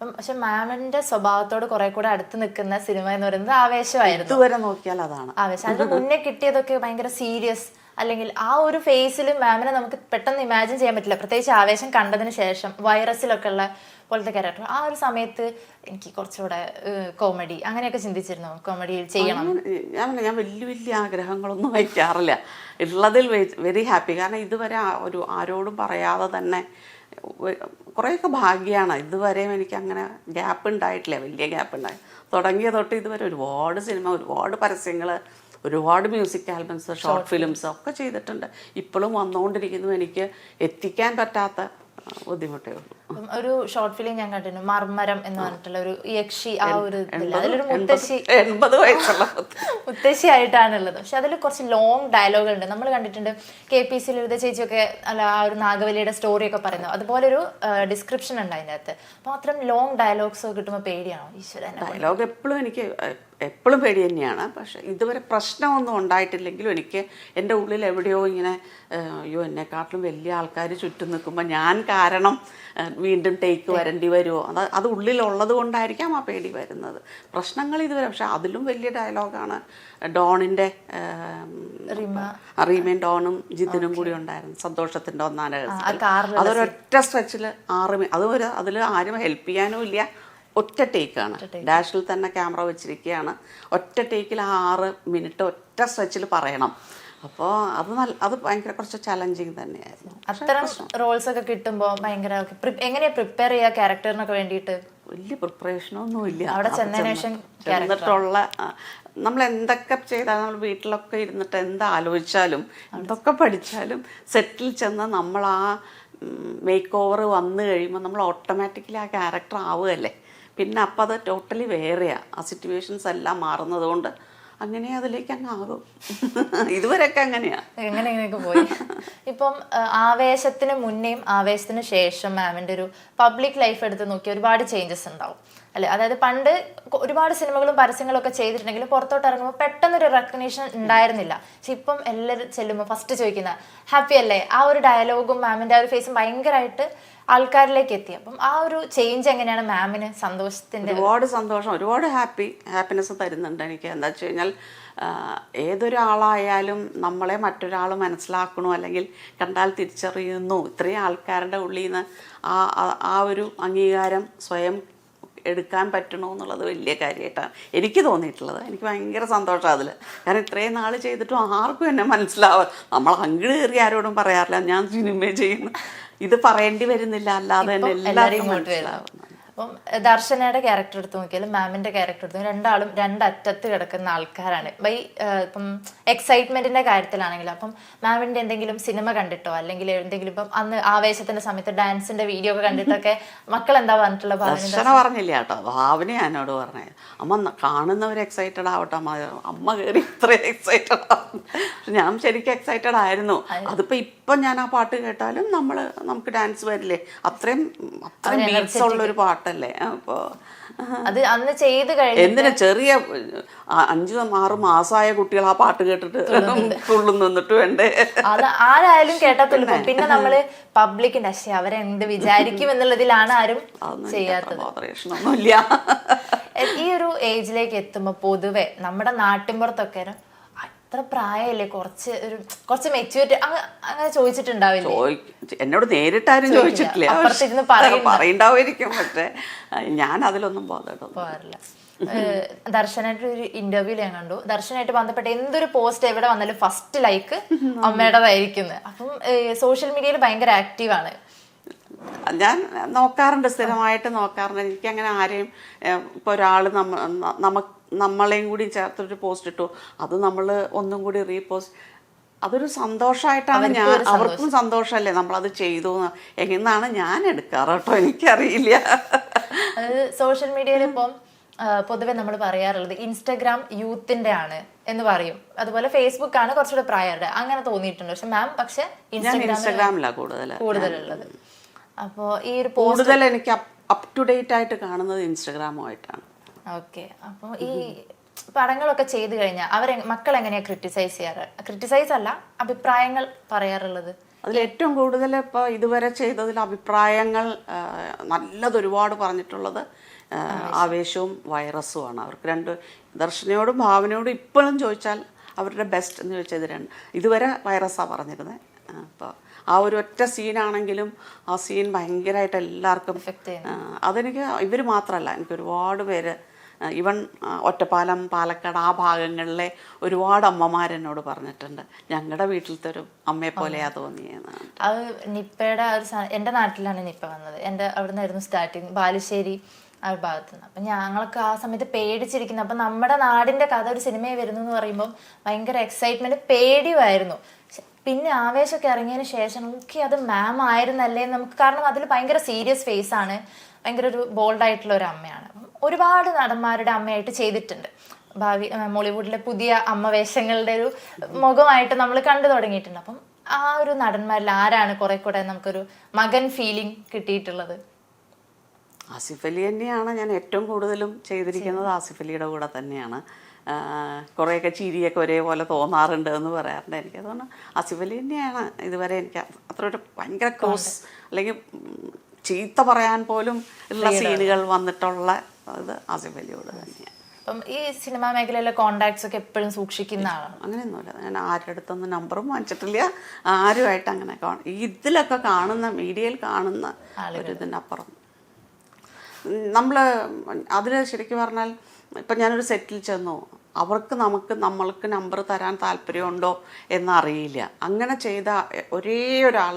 അപ്പം പക്ഷെ മാമിന്റെ സ്വഭാവത്തോട് കുറെ കൂടെ അടുത്ത് നിൽക്കുന്ന സിനിമ എന്ന് പറയുന്നത് ആവേശമായിരുന്നു. ഇതുവരെ നോക്കിയാൽ അതാണ്. ആവേശം അതിന് മുന്നേ കിട്ടിയതൊക്കെ ഭയങ്കര സീരിയസ്. അല്ലെങ്കിൽ ആ ഒരു ഫേസിൽ മാമിനെ നമുക്ക് പെട്ടെന്ന് ഇമാജിൻ ചെയ്യാൻ പറ്റില്ല. പ്രത്യേകിച്ച് ആവേശം കണ്ടതിന് ശേഷം വൈറസിലൊക്കെ ഉള്ള പോലത്തെ ക്യാരക്ടർ. ആ ഒരു സമയത്ത് എനിക്ക് കുറച്ചുകൂടെ കോമഡി അങ്ങനെയൊക്കെ ചിന്തിച്ചിരുന്നു? കോമഡി ചെയ്യണം. ഞാൻ ഞാൻ വലിയ വലിയ ആഗ്രഹങ്ങളൊന്നും വയ്ക്കാറില്ല. ഉള്ളതിൽ വെരി ഹാപ്പി കാരണം ഇതുവരെ ഒരു ആരോടും പറയാതെ തന്നെ കുറേയൊക്കെ ഭാഗ്യമാണ് ഇതുവരെയും എനിക്ക് അങ്ങനെ ഗ്യാപ്പ് ഉണ്ടായിട്ടില്ല. വലിയ ഗ്യാപ്പ് ഉണ്ടായി. തുടങ്ങിയ തൊട്ട് ഇതുവരെ ഒരുപാട് സിനിമ ഒരുപാട് പരസ്യങ്ങൾ ഒരുപാട് മ്യൂസിക് ആൽബംസ് ഷോർട്ട് ഫിലിംസ് ഒക്കെ ചെയ്തിട്ടുണ്ട്. ഇപ്പോഴും വന്നുകൊണ്ടിരിക്കുന്നു എനിക്ക് എത്തിക്കാൻ പറ്റാത്ത ബുദ്ധിമുട്ടേ ഒരു ഷോർട്ട് ഫിലിം ഞാൻ കണ്ടിരുന്നു മർമരം എന്ന് പറഞ്ഞിട്ടുള്ള ഒരു യക്ഷി ആ ഒരു അതിലൊരു മുത്തശ്ശി എൺപത് വയസ്സുള്ള മുത്തശ്ശി ആയിട്ടാണുള്ളത്. പക്ഷെ അതിൽ കുറച്ച് ലോങ് ഡയലോഗ് ഉണ്ട്. നമ്മൾ കണ്ടിട്ടുണ്ട് കെ പി സി ലളിത ചേച്ചിയൊക്കെ അല്ല ആ ഒരു നാഗവലിയുടെ സ്റ്റോറി ഒക്കെ പറയുന്നത് അതുപോലെ ഒരു ഡിസ്ക്രിപ്ഷൻ ഉണ്ട് അതിന്റെ അകത്ത് മാത്രം ലോങ് ഡയലോഗ്സ് കിട്ടുമ്പോൾ പേടിയാണോ? ഈശ്വരൻ ഡയലോഗ് എപ്പോഴും എനിക്ക് എപ്പോഴും പേടി തന്നെയാണ്. പക്ഷേ ഇതുവരെ പ്രശ്നമൊന്നും ഉണ്ടായിട്ടില്ലെങ്കിലും എനിക്ക് എന്റെ ഉള്ളിൽ എവിടെയോ ഇങ്ങനെ അയ്യോ എന്നെക്കാട്ടിലും വലിയ ആൾക്കാർ ചുറ്റും നിൽക്കുമ്പോൾ ഞാൻ കാരണം വീണ്ടും ടേക്ക് വരേണ്ടി വരുമോ അത് അത് ഉള്ളിലുള്ളത് കൊണ്ടായിരിക്കാം ആ പേടി വരുന്നത്. പ്രശ്നങ്ങൾ ഇതുവരെ പക്ഷെ അതിലും വലിയ ഡയലോഗാണ് ഡോണിന്റെ റീമയും ഡോണും ജിതിനും കൂടി ഉണ്ടായിരുന്നു. സന്തോഷത്തിന്റെ ഒന്നാം അതൊരൊറ്റ സ്ട്രെച്ചിൽ ആറ് അത് ഒരു അതിൽ ആരും ഹെൽപ്പ് ചെയ്യാനും ഇല്ല. ഒറ്റ ടേക്കാണ്. ഡാഷിൽ തന്നെ ക്യാമറ വെച്ചിരിക്കുകയാണ് ഒറ്റ ടേക്കിൽ ആ ആറ് മിനിറ്റ് ഒറ്റ സ്ട്രെച്ചിൽ പറയണം. അപ്പോൾ അത് നല്ല അത് ഭയങ്കര കുറച്ച് ചലഞ്ചിങ് തന്നെയായിരുന്നു. അത്തരം റോൾസ് ഒക്കെ കിട്ടുമ്പോൾ ഭയങ്കര എങ്ങനെയാ പ്രിപ്പയർ ചെയ്യുക ക്യാരക്ടറിനൊക്കെ വേണ്ടിയിട്ട്? വലിയ പ്രിപ്പറേഷനൊന്നും ഇല്ല അവിടെ ചെന്നിട്ടുള്ള നമ്മൾ എന്തൊക്കെ ചെയ്താലും നമ്മൾ വീട്ടിലൊക്കെ ഇരുന്നിട്ട് എന്ത് ആലോചിച്ചാലും എന്തൊക്കെ പഠിച്ചാലും സെറ്റിൽ ചെന്ന് നമ്മൾ ആ മേക്ക് ഓവർ വന്നു കഴിയുമ്പോൾ നമ്മൾ ഓട്ടോമാറ്റിക്കലി ആ ക്യാരക്ടർ ആവുകയല്ലേ. പിന്നെ അപ്പം അത് ടോട്ടലി വേറെയാണ് ആ സിറ്റുവേഷൻസ് എല്ലാം മാറുന്നത് കൊണ്ട് അങ്ങനെ അതിലേക്ക് അങ്ങ് ആകും ഇതുവരെയൊക്കെ അങ്ങനെയാണ് എങ്ങനെ ഇങ്ങനെയൊക്കെ പോയി? ഇപ്പം ആവേശത്തിന് മുന്നേയും ആവേശത്തിന് ശേഷം മാമിന്റെ ഒരു പബ്ലിക് ലൈഫ് എടുത്ത് നോക്കി ഒരുപാട് ചേഞ്ചസ് ഉണ്ടാവും. അല്ലെ? അതായത് പണ്ട് ഒരുപാട് സിനിമകളും പരസ്യങ്ങളും ഒക്കെ ചെയ്തിട്ടുണ്ടെങ്കിൽ പുറത്തോട്ട് ഇറങ്ങുമ്പോൾ പെട്ടെന്നൊരു റെക്കഗ്നീഷൻ ഉണ്ടായിരുന്നില്ല. പക്ഷെ ഇപ്പം എല്ലാവരും ചെല്ലുമ്പോൾ ഫസ്റ്റ് ചോദിക്കുന്ന ഹാപ്പി അല്ലേ? ആ ഒരു ഡയലോഗും മാമിന്റെ ആ ഒരു ഫേസും ഭയങ്കരമായിട്ട് ആൾക്കാരിലേക്ക് എത്തി അപ്പം ആ ഒരു ചേഞ്ച് എങ്ങനെയാണ് മാമിന് സന്തോഷത്തിന്റെ ഒരുപാട് സന്തോഷം ഒരുപാട് ഹാപ്പി ഹാപ്പിനെസ് തരുന്നുണ്ട് എനിക്ക്. എന്താ വെച്ച് കഴിഞ്ഞാൽ ഏതൊരാളായാലും നമ്മളെ മറ്റൊരാൾ മനസ്സിലാക്കണോ അല്ലെങ്കിൽ കണ്ടാൽ തിരിച്ചറിയുന്നു. ഇത്രയും ആൾക്കാരുടെ ഉള്ളിൽ നിന്ന് ആ ആ- ഒരു അംഗീകാരം സ്വയം എടുക്കാൻ പറ്റണോ എന്നുള്ളത് വലിയ കാര്യമായിട്ടാണ് എനിക്ക് തോന്നിയിട്ടുള്ളത്. എനിക്ക് ഭയങ്കര സന്തോഷം അതിൽ കാരണം ഇത്രയും നാൾ ചെയ്തിട്ടും ആർക്കും എന്നെ മനസ്സിലാവുക നമ്മൾ അങ്ങട് കയറി ആരോടും പറയാറില്ല. ഞാൻ സിനിമ ചെയ്യുന്നു ഇത് പറയേണ്ടി വരുന്നില്ല അല്ലാതെ തന്നെ എല്ലാവരും ഇങ്ങോട്ട് അപ്പം ദർശനയുടെ ക്യാരക്ടർ എടുത്ത് നോക്കിയാലും മാമിന്റെ ക്യാരക്ടർ എടുത്ത് രണ്ടാളും രണ്ടറ്റത്ത് കിടക്കുന്ന ആൾക്കാരാണ്. ബൈ ഇപ്പം എക്സൈറ്റ്മെന്റിന്റെ കാര്യത്തിലാണെങ്കിലും അപ്പം മാമിന്റെ എന്തെങ്കിലും സിനിമ കണ്ടിട്ടോ? അല്ലെങ്കിൽ എന്തെങ്കിലും ഇപ്പം അന്ന് ആവേശത്തിന്റെ സമയത്ത് ഡാൻസിന്റെ വീഡിയോ ഒക്കെ കണ്ടിട്ടൊക്കെ മക്കൾ എന്താ പറഞ്ഞിട്ടുള്ള ഭാഷ ദർശന പറഞ്ഞില്ല കേട്ടോ. ഭാവന എന്നോട് പറഞ്ഞേ. അമ്മ കാണുന്നവർ എക്സൈറ്റഡ് ആവട്ടെ അമ്മ അമ്മ കയറി ഇത്ര എക്സൈറ്റഡ് ആവും പക്ഷെ ഞാൻ ശരിക്കും എക്സൈറ്റഡ് ആയിരുന്നു. അതിപ്പോ ഇപ്പൊ ഞാൻ ആ പാട്ട് കേട്ടാലും നമ്മൾ നമുക്ക് ഡാൻസ് വരില്ലേ? അത്രയും അത്രയും ബീറ്റ്സ് ഉള്ള ഒരു പാട്ടല്ലേ? അപ്പോ അത് അന്ന് ചെയ്ത് എന്തിനാ ചെറിയ അഞ്ചു ആറ് മാസമായ കുട്ടികൾ ആ പാട്ട് കേട്ടിട്ട് തുള്ളു നിന്നിട്ട് വേണ്ടേ? അത് ആരായാലും കേട്ടാ പിന്നെ? നമ്മൾ പബ്ലിക്കിന്റെ പക്ഷെ അവരെന്ത് വിചാരിക്കും എന്നുള്ളതിലാണ് ആരും ചെയ്യാത്തത്. ഈ ഒരു ഏജിലേക്ക് എത്തുമ്പോൾ പൊതുവെ നമ്മുടെ നാട്ടിൻപുറത്തൊക്കെ അത്ര പ്രായമല്ലേ കുറച്ച് ഒരു കുറച്ച് മെച്യൂരിറ്റി അങ്ങനെ ചോദിച്ചിട്ടുണ്ടാവില്ലേ? എന്നോട് എന്നോട് നേരിട്ടാരും ചോദിച്ചിട്ടില്ല. അപ്പുറത്തിരുന്ന് പക്ഷേ. പറയുണ്ടാവുമായിരിക്കും ഞാൻ അതിലൊന്നും പോകാറില്ല. ദർശനായിട്ട് ഒരു ഇന്റർവ്യൂൽ ഞാൻ കണ്ടു. ദർശനായിട്ട് ബന്ധപ്പെട്ട എന്തൊരു പോസ്റ്റ് എവിടെ വന്നാലും ഫസ്റ്റ് ലൈക്ക് അമ്മയുടേതായിരിക്കുന്നത് അപ്പം സോഷ്യൽ മീഡിയയിൽ ഭയങ്കര ആക്റ്റീവാണ് ഞാൻ നോക്കാറുണ്ട് സ്ഥിരമായിട്ട് നോക്കാറുണ്ട്. എനിക്ക് അങ്ങനെ ആരെയും ഇപ്പോൾ ഒരാൾ നമ്മ ന- നമു നമ്മളെയും കൂടി ചേർത്തൊരു പോസ്റ്റ് ഇട്ടു. അത് നമ്മൾ ഒന്നും കൂടി റീപോസ്റ്റ് അതൊരു സന്തോഷമായിട്ടാണ് ഞാൻ അവർക്കും സന്തോഷമല്ലേ നമ്മളത് ചെയ്തു. എന്നാണ് ഞാൻ എടുക്കാറ് കേട്ടോ എനിക്കറിയില്ല. അത് സോഷ്യൽ മീഡിയയിൽ ഇപ്പം പൊതുവെ നമ്മൾ പറയാറുള്ളത് ഇൻസ്റ്റഗ്രാം യൂത്തിന്റെ ആണ് എന്ന് പറയും. അതുപോലെ ഫേസ്ബുക്ക് ആണ് കുറച്ചുകൂടെ പ്രായരുടെ അങ്ങനെ തോന്നിയിട്ടുണ്ട്. പക്ഷെ മാം പക്ഷെ ഇൻസ്റ്റഗ്രാമിലാണ് ഇൻസ്റ്റഗ്രാം ഇൻസ്റ്റാഗ്രാമിലാണ് കൂടുതൽ കൂടുതലുള്ളത്. അപ്പോ ഈ ഒരു കൂടുതൽ എനിക്ക് അപ് ടു ഡേറ്റ് ആയിട്ട് കാണുന്നത് ഇൻസ്റ്റഗ്രാമുമായിട്ടാണ്. ഓക്കെ. അപ്പോൾ ഈ പടങ്ങളൊക്കെ ചെയ്തു കഴിഞ്ഞാൽ അവരെ മക്കൾ എങ്ങനെയാണ് ക്രിട്ടിസൈസ് ചെയ്യാറ്? ക്രിട്ടിസൈസ് അല്ല അഭിപ്രായങ്ങൾ പറയാറുള്ളത്? അതിൽ ഏറ്റവും കൂടുതൽ ഇപ്പോൾ ഇതുവരെ ചെയ്തതിൽ അഭിപ്രായങ്ങൾ നല്ലത് ഒരുപാട് പറഞ്ഞിട്ടുള്ളത് ആവേശവും വൈറസുമാണ്. അവർക്ക് രണ്ട് ദർശനയോടും ഭാവനയോടും ഇപ്പോഴും ചോദിച്ചാൽ അവരുടെ ബെസ്റ്റ് എന്ന് ചോദിച്ചാൽ ഇത് രണ്ട് ഇതുവരെ വൈറസാണ് പറഞ്ഞിരുന്നത് അപ്പോൾ ആ ഒരു ഒറ്റ സീനാണെങ്കിലും ആ സീൻ ഭയങ്കരമായിട്ട് എല്ലാവർക്കും അതെനിക്ക് ഇവർ മാത്രമല്ല എനിക്ക് ഒരുപാട് പേര് ഇവൻ ഒറ്റപ്പാലം പാലക്കാട് ആ ഭാഗങ്ങളിലെ ഒരുപാട് അമ്മമാരെന്നോട് പറഞ്ഞിട്ടുണ്ട്. ഞങ്ങളുടെ വീട്ടിലത്തെ ഒരു അമ്മയെ പോലെയാ തോന്നിയെന്ന് അത് നിപ്പയുടെ ഒരു എന്റെ നാട്ടിലാണ് നിപ്പ വന്നത്. എന്റെ അവിടെ നിന്നായിരുന്നു സ്റ്റാർട്ടിങ് ബാലുശ്ശേരി ആ ഒരു ഭാഗത്ത് നിന്ന് അപ്പം ഞങ്ങൾക്ക് ആ സമയത്ത് പേടിച്ചിരിക്കുന്നു. അപ്പം നമ്മുടെ നാടിന്റെ കഥ ഒരു സിനിമയിൽ വരുന്നു എന്ന് പറയുമ്പോൾ ഭയങ്കര എക്സൈറ്റ്മെന്റ് പേടിയുമായിരുന്നു. പിന്നെ ആവേശമൊക്കെ ഇറങ്ങിയതിന് ശേഷം ഓക്കെ അത് മാം ആയിരുന്നല്ലേ നമുക്ക് കാരണം അതിൽ ഭയങ്കര സീരിയസ് ഫേസ് ആണ്. ഭയങ്കര ഒരു ബോൾഡ് ആയിട്ടുള്ള ഒരു അമ്മയാണ്. ഒരുപാട് നടന്മാരുടെ അമ്മയായിട്ട് ചെയ്തിട്ടുണ്ട്. ഭാവി മോളിവുഡിലെ പുതിയ അമ്മ വേഷങ്ങളുടെ ഒരു മുഖമായിട്ട് നമ്മൾ കണ്ടു തുടങ്ങിയിട്ടുണ്ട്. അപ്പം ആ ഒരു നടന്മാരിൽ ആരാണ് കുറെ കൂടെ നമുക്കൊരു മകൻ ഫീലിംഗ് കിട്ടിയിട്ടുള്ളത്? ആസിഫ് അലി തന്നെയാണ് ഞാൻ ഏറ്റവും കൂടുതലും ചെയ്തിരിക്കുന്നത്. ആസിഫ് അലിയുടെ കൂടെ തന്നെയാണ്. കുറേയൊക്കെ ചിരിയൊക്കെ ഒരേപോലെ തോന്നാറുണ്ട് എന്ന് പറയാറുണ്ട്. എനിക്ക് അതുകൊണ്ട് അസിബലി തന്നെയാണ് ഇതുവരെ എനിക്ക് അത്ര ഒരു ഭയങ്കര ക്രോസ് അല്ലെങ്കിൽ ചീത്ത പറയാൻ പോലും ഉള്ള സീനുകൾ വന്നിട്ടുള്ള ഇത് ആസിഫ് അലിയോട് തന്നെയാണ്. അപ്പം ഈ സിനിമാ മേഖലയിലെ കോണ്ടാക്ട്സ് ഒക്കെ എപ്പോഴും സൂക്ഷിക്കുന്ന ആളാണ് അങ്ങനെയൊന്നുമില്ല. ഞാൻ ആരുടെ അടുത്തൊന്നും നമ്പറും വാങ്ങിച്ചിട്ടില്ല. ആരുമായിട്ട് അങ്ങനെ കാണും ഇതിലൊക്കെ കാണുന്ന മീഡിയയിൽ കാണുന്ന ഒരു ഇതിനപ്പുറം. നമ്മൾ അതിൽ ശരിക്കും പറഞ്ഞാൽ ഇപ്പം ഞാനൊരു സെറ്റിൽ ചെന്നു. അവർക്ക് നമുക്ക് നമ്മൾക്ക് നമ്പർ തരാൻ താല്പര്യമുണ്ടോ എന്നറിയില്ല. അങ്ങനെ ചെയ്ത ഒരേ ഒരാൾ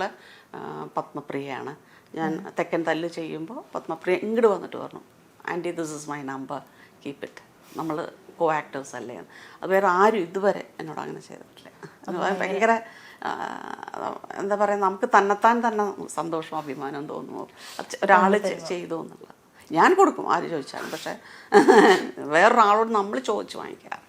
പത്മപ്രിയയാണ്. ഞാൻ തെക്കൻ തല്ല് ചെയ്യുമ്പോൾ പത്മപ്രിയ ഇങ്ങോട്ട് വന്നിട്ട് പറഞ്ഞു aunty this is my number keep it നമ്മൾ കോ ആക്ടേഴ്സ് അല്ലേ. അത് വേറെ ആരും ഇതുവരെ എന്നോട് അങ്ങനെ ചെയ്തിട്ടില്ല. ഭയങ്കര എന്താ പറയുക നമുക്ക് തന്നെത്താൻ തന്നെ സന്തോഷവും അഭിമാനവും തോന്നുന്നു. ഒരാൾ ചെയ്തു എന്നുള്ളത്. ഞാൻ കൊടുക്കും ആര് ചോദിച്ചാലും. പക്ഷേ വേറൊരാളോട് നമ്മൾ ചോദിച്ച് വാങ്ങിക്കാറില്ല.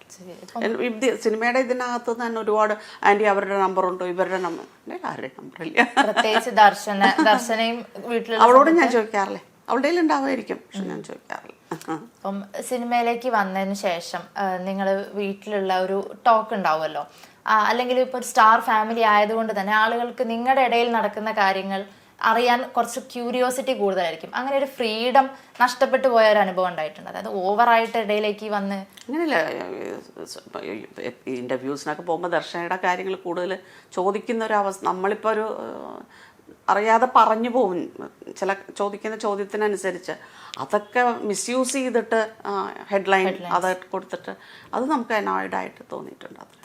സിനിമയുടെ ഇതിനകത്ത് തന്നെ ഒരുപാട് ആന്റി അവരുടെ നമ്പറുണ്ടോ ഇവരുടെ നമ്പർ ആരുടെ നമ്പറില്ല. പ്രത്യേകിച്ച് ദർശന ദർശനയും വീട്ടിൽ അവളോട് ഞാൻ ചോദിക്കാറില്ലേ. അവളുടെ ഉണ്ടാവായിരിക്കും ഉണ്ടാവുമായിരിക്കും പക്ഷെ ഞാൻ ചോദിക്കാറില്ല. അപ്പം സിനിമയിലേക്ക് വന്നതിന് ശേഷം നിങ്ങൾ വീട്ടിലുള്ള ഒരു ടോക്ക് ഉണ്ടാവുമല്ലോ. അല്ലെങ്കിൽ ഇപ്പോൾ ഒരു സ്റ്റാർ ഫാമിലി ആയതുകൊണ്ട് തന്നെ ആളുകൾക്ക് നിങ്ങളുടെ ഇടയിൽ നടക്കുന്ന കാര്യങ്ങൾ അറിയാൻ കുറച്ച് ക്യൂരിയോസിറ്റി കൂടുതലായിരിക്കും. അങ്ങനെ ഒരു ഫ്രീഡം നഷ്ടപ്പെട്ടു പോയ ഒരു അനുഭവം ഉണ്ടായിട്ടുണ്ട്. അതായത് ഓവറായിട്ട് ഇടയിലേക്ക് വന്ന് അങ്ങനെയല്ല ഇന്റർവ്യൂസിനൊക്കെ പോകുമ്പോൾ ദർശനയുടെ കാര്യങ്ങൾ കൂടുതൽ ചോദിക്കുന്ന ഒരു അവസ്ഥ നമ്മളിപ്പോൾ ഒരു അറിയാതെ പറഞ്ഞു പോകും ചില ചോദിക്കുന്ന ചോദ്യത്തിനനുസരിച്ച് അതൊക്കെ മിസ്യൂസ് ചെയ്തിട്ട് ഹെഡ്ലൈൻ അത് കൊടുത്തിട്ട് അത് നമുക്ക് അനോയിഡായിട്ട് തോന്നിയിട്ടുണ്ട് അത്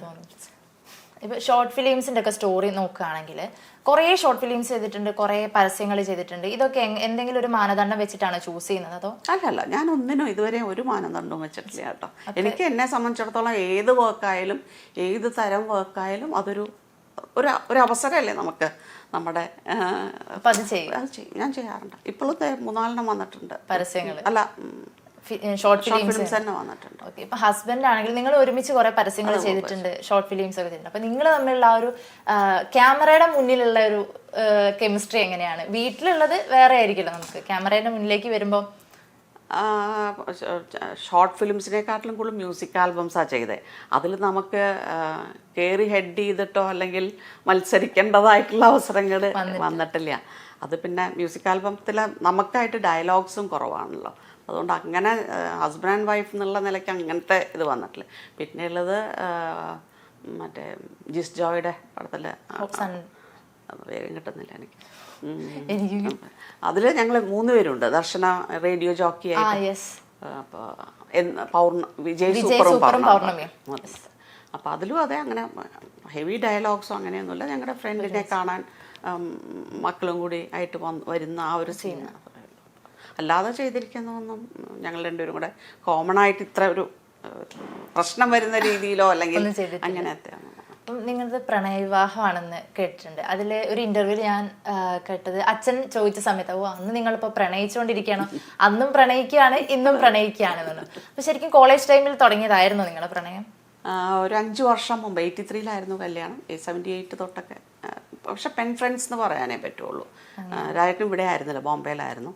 തോന്നി ഇപ്പൊ ഷോർട്ട് ഫിലിംസിന്റെ ഒക്കെ സ്റ്റോറി നോക്കുകയാണെങ്കിൽ കുറേ ഷോർട്ട് ഫിലിംസ് ചെയ്തിട്ടുണ്ട് കുറേ പരസ്യങ്ങൾ ചെയ്തിട്ടുണ്ട്. ഇതൊക്കെ എന്തെങ്കിലും ഒരു മാനദണ്ഡം വെച്ചിട്ടാണ് ചൂസ് ചെയ്യുന്നത് അതോ? അല്ലല്ല ഞാൻ ഒന്നിനും ഇതുവരെ ഒരു മാനദണ്ഡവും വെച്ചിട്ടില്ല കേട്ടോ. എനിക്ക് എന്നെ സംബന്ധിച്ചിടത്തോളം ഏത് വർക്കായാലും ഏത് തരം വർക്കായാലും അതൊരു ഒരു ഒരു അവസരമല്ലേ നമുക്ക് നമ്മുടെ അത് ചെയ്യും. ഞാൻ ചെയ്യാറുണ്ട്. ഇപ്പോഴത്തെ മൂന്നാലെണ്ണം വന്നിട്ടുണ്ട്. പരസ്യങ്ങൾ അല്ല ഷോർട്ട് ഫിലിംസ് തന്നെ വന്നിട്ടുണ്ട്. ഓക്കെ ഇപ്പൊ ഹസ്ബൻഡ് ആണെങ്കിൽ നിങ്ങൾ ഒരുമിച്ച് കുറെ പരസ്യങ്ങൾ ചെയ്തിട്ടുണ്ട് ഷോർട്ട് ഫിലിംസ് ഒക്കെ ചെയ്തിട്ടുണ്ട്. അപ്പൊ നിങ്ങൾ തമ്മിലുള്ള ആ ഒരു ക്യാമറയുടെ മുന്നിലുള്ള ഒരു കെമിസ്ട്രി എങ്ങനെയാണ്? വീട്ടിലുള്ളത് വേറെ ആയിരിക്കില്ല നമുക്ക്. ക്യാമറയുടെ മുന്നിലേക്ക് വരുമ്പോൾ ഷോർട്ട് ഫിലിംസിനെക്കാട്ടിലും കൂടുതൽ മ്യൂസിക് ആൽബംസാണ് ചെയ്തത് അതിൽ നമുക്ക് കയറി ഹെഡ് ചെയ്തിട്ടോ അല്ലെങ്കിൽ മത്സരിക്കേണ്ടതായിട്ടുള്ള അവസരങ്ങൾ വന്നിട്ടില്ല. അത് പിന്നെ മ്യൂസിക് ആൽബത്തിൽ നമുക്കായിട്ട് ഡയലോഗ്സും കുറവാണല്ലോ. അതുകൊണ്ട് അങ്ങനെ ഹസ്ബൻഡ് ആൻഡ് വൈഫ് എന്നുള്ള നിലയ്ക്ക് അങ്ങനത്തെ ഇത് വന്നിട്ടില്ല. പിന്നെയുള്ളത് ഉള്ളത് മറ്റേ ജിസ് ജോയുടെ പടത്തിൽ അത് വേഗം കിട്ടുന്നില്ല എനിക്ക്. അതിൽ ഞങ്ങൾ മൂന്ന് പേരുണ്ട്. ദർശന റേഡിയോ ജോക്കി അപ്പോൾ പൗർണ വിജയ് സൂപ്പറും പൗർണമിയും. അപ്പോൾ അതിലും അതെ അങ്ങനെ ഹെവി ഡയലോഗ്സോ അങ്ങനെയൊന്നുമില്ല. ഞങ്ങളുടെ ഫ്രണ്ടിനെ കാണാൻ മക്കളും കൂടി ആയിട്ട് വന്ന് വരുന്ന ആ ഒരു സീൻ അല്ലാതെ ചെയ്തിരിക്കുന്നതൊന്നും ഞങ്ങൾ രണ്ടുപേരും കൂടെ കോമൺ ആയിട്ട് ഇത്ര ഒരു പ്രശ്നം വരുന്ന രീതിയിലോ അല്ലെങ്കിൽ. അങ്ങനത്തെ. നിങ്ങളത് പ്രണയവിവാഹമാണെന്ന് കേട്ടിട്ടുണ്ട്. അതിൽ ഒരു ഇന്റർവ്യൂവിൽ ഞാൻ കേട്ടത് അച്ഛൻ ചോദിച്ച സമയത്ത് ഓ അന്ന് നിങ്ങളിപ്പോൾ പ്രണയിച്ചുകൊണ്ടിരിക്കുകയാണോ. അന്നും പ്രണയിക്കുകയാണ് ഇന്നും പ്രണയിക്കുകയാണ് അപ്പോൾ അപ്പൊ ശരിക്കും കോളേജ് ടൈമിൽ തുടങ്ങിയതായിരുന്നു നിങ്ങളുടെ പ്രണയം? ഒരു അഞ്ച് വർഷം മുമ്പ് എയ്റ്റി ത്രീയിലായിരുന്നു കല്യാണം. സെവന്റി എയ്റ്റ് തൊട്ടൊക്കെ. പക്ഷെ പെൻ ഫ്രണ്ട്സ് എന്ന് പറയാനേ പറ്റുള്ളൂ. രാജക്കും ഇവിടെ ആയിരുന്നില്ല ബോംബെയിലായിരുന്നു.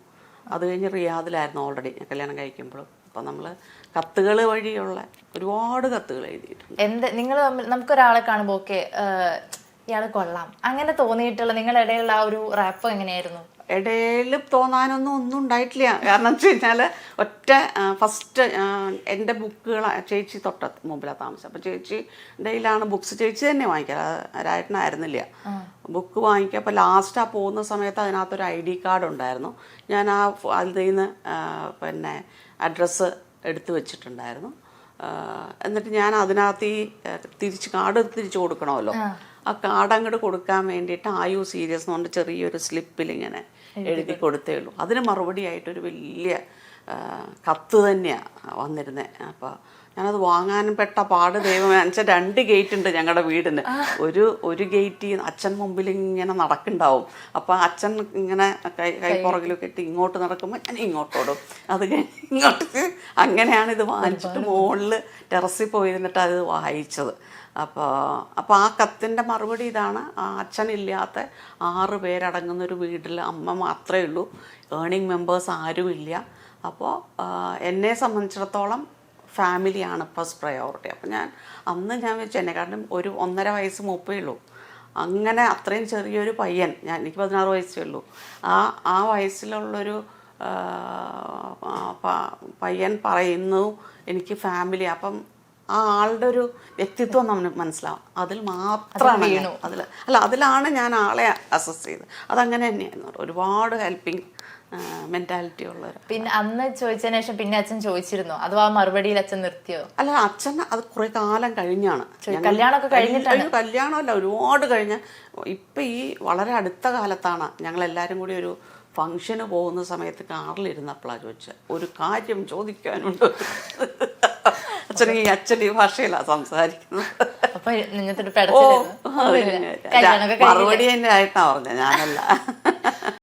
അത് കഴിഞ്ഞ് റിയാദിലായിരുന്നു ഓൾറെഡി കല്യാണം കഴിക്കുമ്പോഴും. അപ്പം നമ്മൾ കത്തുകൾ വഴിയുള്ള ഒരുപാട് കത്തുകൾ എഴുതിയിട്ടുണ്ട്. എന്ത് നിങ്ങൾ നമുക്കൊരാളെ കാണുമ്പോൾ ഓക്കെ ഇയാൾ കൊള്ളാം. അങ്ങനെ തോന്നിയിട്ടുള്ള നിങ്ങളുടെ ഇടയിലുള്ള ആ ഒരു റാപ്പ് എങ്ങനെയായിരുന്നു? ഇടയിൽ തോന്നാനൊന്നും ഒന്നും ഉണ്ടായിട്ടില്ല. കാരണം വെച്ച് കഴിഞ്ഞാൽ ഒറ്റ ഫസ്റ്റ് എന്റെ ബുക്കുകൾ ചേച്ചി തൊട്ട മുമ്പിലാണ് താമസം. അപ്പോൾ ചേച്ചി ഡെയിലാണ് ബുക്ക്സ് ചേച്ചി തന്നെ വാങ്ങിക്കുക രായട്ടനായിരുന്നില്ല ബുക്ക് വാങ്ങിക്കുക അപ്പോൾ ലാസ്റ്റ് ആ പോകുന്ന സമയത്ത് അതിനകത്തൊരു ഐ ഡി കാർഡ് ഉണ്ടായിരുന്നു. ഞാൻ ആ അതിൽ നിന്ന് പിന്നെ അഡ്രസ്സ് എടുത്തു വെച്ചിട്ടുണ്ടായിരുന്നു. എന്നിട്ട് ഞാൻ അതിനകത്ത് ഈ തിരിച്ച് കാർഡ് തിരിച്ചു കൊടുക്കണമല്ലോ. ആ കാർഡ് അങ്ങോട്ട് കൊടുക്കാൻ വേണ്ടിയിട്ട് ആയു സീരിയസ് എന്ന് പറഞ്ഞിട്ട് ചെറിയൊരു സ്ലിപ്പിൽ ഇങ്ങനെ എഴുതി കൊടുത്തേ. ഉള്ളൂ. അതിന് മറുപടിയായിട്ടൊരു വലിയ കത്ത് തന്നെയാണ് വന്നിരുന്നത് അപ്പോൾ ഞാനത് വാങ്ങാനും പെട്ട പാട് ദൈവം വെച്ചാൽ രണ്ട് ഗേറ്റ് ഉണ്ട് ഞങ്ങളുടെ വീടിന് ഒരു ഒരു ഗേറ്റ് അച്ഛൻ മുമ്പിൽ ഇങ്ങനെ നടക്കുന്നുണ്ടാവും അപ്പോൾ അച്ഛൻ ഇങ്ങനെ കൈ കൈപ്പുറകിലൊക്കെ ഇട്ട് ഇങ്ങോട്ട് നടക്കുമ്പോൾ ഞാൻ ഇങ്ങോട്ടോടും അത് ഇങ്ങോട്ട് അങ്ങനെയാണ് ഇത് വാങ്ങിച്ചിട്ട് മുകളിൽ ടെറസിൽ പോയി പോയിരുന്നിട്ട് അത് വായിച്ചത്. അപ്പോൾ അപ്പോൾ ആ കത്തിന്റെ മറുപടി ഇതാണ്. ആ അച്ഛനില്ലാത്ത ആറ് പേരടങ്ങുന്ന ഒരു വീട്ടിൽ അമ്മ മാത്രമേ ഉള്ളൂ. ഏണിംഗ് മെമ്പേഴ്സ് ആരുമില്ല. അപ്പോൾ എന്നെ സംബന്ധിച്ചിടത്തോളം ഫാമിലിയാണ് ഫസ്റ്റ് പ്രയോറിറ്റി അപ്പം ഞാൻ അന്ന് ഞാൻ വെച്ചു കാരണം ഒരു ഒന്നര വയസ്സ് മൂപ്പേ ഉള്ളൂ. അങ്ങനെ അത്രയും ചെറിയൊരു പയ്യൻ ഞാൻ എനിക്ക് പതിനാറ് വയസ്സേ ഉള്ളൂ. ആ ആ വയസ്സിലുള്ളൊരു പയ്യൻ പറയുന്നു എനിക്ക് ഫാമിലി അപ്പം ആ ആളുടെ ഒരു വ്യക്തിത്വം നമ്മൾ മനസ്സിലാവും. അതിൽ മാത്രമാണ് അതിൽ അല്ല അതിലാണ് ഞാൻ ആളെ അസസ് ചെയ്തത്. അതങ്ങനെ തന്നെയായിരുന്നു. ഒരുപാട് ഹെൽപ്പിംഗ് മെന്റാലിറ്റി ഉള്ളവർ പിന്നെ അന്ന് ചോദിച്ചതിന് ശേഷം പിന്നെ അച്ഛൻ ചോദിച്ചിരുന്നോ. അതോ ആ മറുപടിയിൽ അച്ഛൻ നിർത്തിയോ? അല്ല അച്ഛൻ അത് കുറെ കാലം കഴിഞ്ഞാണ്. കല്യാണമൊക്കെ കഴിഞ്ഞിട്ടാണ്? കല്യാണമല്ല ഒരുപാട് കഴിഞ്ഞ. ഇപ്പൊ ഈ വളരെ അടുത്ത കാലത്താണ് ഞങ്ങൾ എല്ലാരും കൂടി ഒരു ഫംഗ്ഷന് പോകുന്ന സമയത്ത് കാറിലിരുന്നപ്പോഴാണ് ചോദിച്ചത്. ഒരു കാര്യം ചോദിക്കാനുണ്ട്. അച്ഛൻ ഈ അച്ഛൻ ഈ ഭാഷയിലാണ് സംസാരിക്കുന്നത്. മറുപടി തന്നെ ആയിട്ടാ പറഞ്ഞത് ഞാനല്ല.